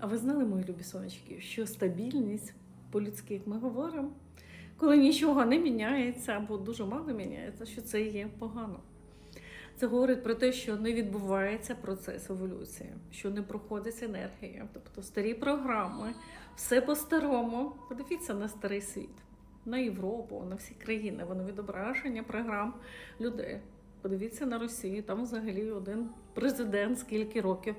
А ви знали, мої любі сонечки, що стабільність по-людськи, як ми говоримо, коли нічого не міняється або дуже мало міняється, що це є погано. Це говорить про те, що не відбувається процес еволюції, що не проходить енергія, тобто старі програми, все по-старому. Подивіться на старий світ, на Європу, на всі країни. Воно відображення програм людей. Подивіться на Росію, там взагалі один президент скільки років.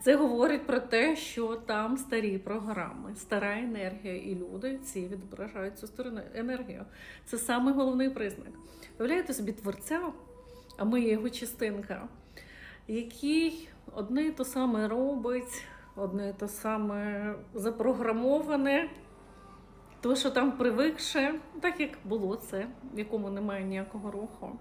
Це говорить про те, що там старі програми, стара енергія, і люди ці відображають цю стару енергію. Це саме головний признак. Уявляєте собі творця, а ми його частинка, який одне і те саме робить, одне і те саме запрограмоване. То, що там привикше, так як було це, в якому немає ніякого руху.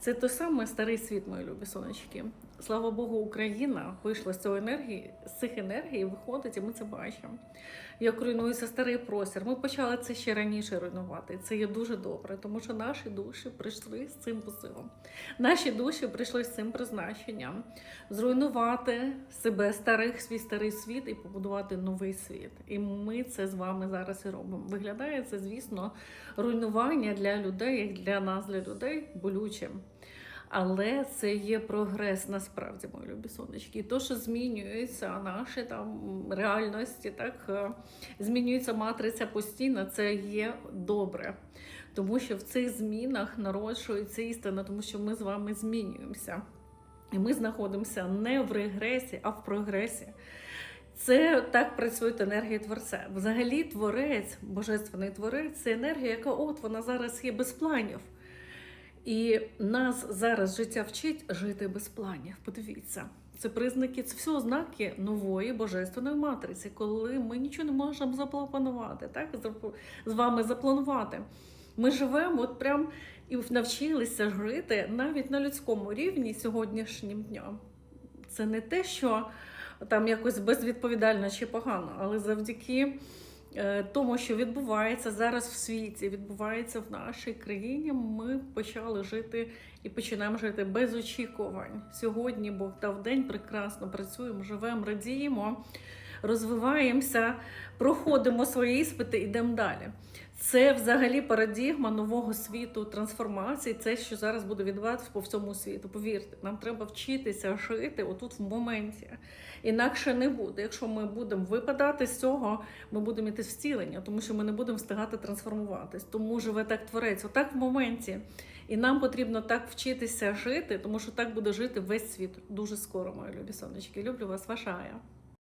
Це той самий старий світ, мої любі сонечки. Слава Богу, Україна вийшла з цього енергії, з цих енергій виходить, і ми це бачимо. Як руйнується старий простір. Ми почали це ще раніше руйнувати. Це є дуже добре, тому що наші душі прийшли з цим посилом. Наші душі прийшли з цим призначенням зруйнувати себе старих, свій старий світ і побудувати новий світ. І ми це з вами зараз і робимо. Виглядає це, звісно, руйнування для людей, як для нас, для людей, болючим. Але це є прогрес насправді, мої любі сонечки. І то, що змінюється наші там реальності, так е, змінюється матриця постійно, це є добре. Тому що в цих змінах народжується істина, тому що ми з вами змінюємося. І ми знаходимося не в регресі, а в прогресі. Це так працює енергія творця. Взагалі, творець, божественний творець це енергія, яка от вона зараз є без планів. І нас зараз життя вчить жити без планів. Подивіться, це признаки, це все ознаки нової божественної матриці, коли ми нічого не можемо запланувати, так з вами запланувати. Ми живемо от прям і навчилися жити навіть на людському рівні сьогоднішнім днем. Це не те, що там якось безвідповідально чи погано, але завдяки тому, що відбувається зараз в світі, відбувається в нашій країні, ми почали жити і починаємо жити без очікувань. Сьогодні Бог дав день, прекрасно працюємо, живемо, радіємо, розвиваємося, проходимо свої іспити, йдемо далі. Це взагалі парадігма нового світу, трансформації. Це що зараз буде відбуватися по всьому світу. Повірте, нам треба вчитися жити отут в моменті. Інакше не буде. Якщо ми будемо випадати з цього, ми будемо йти в зцілення, тому що ми не будемо встигати трансформуватись. Тому живе так творець, отак в моменті. І нам потрібно так вчитися жити, тому що так буде жити весь світ дуже скоро, мої любі сонечки. Люблю вас, ваша Ая.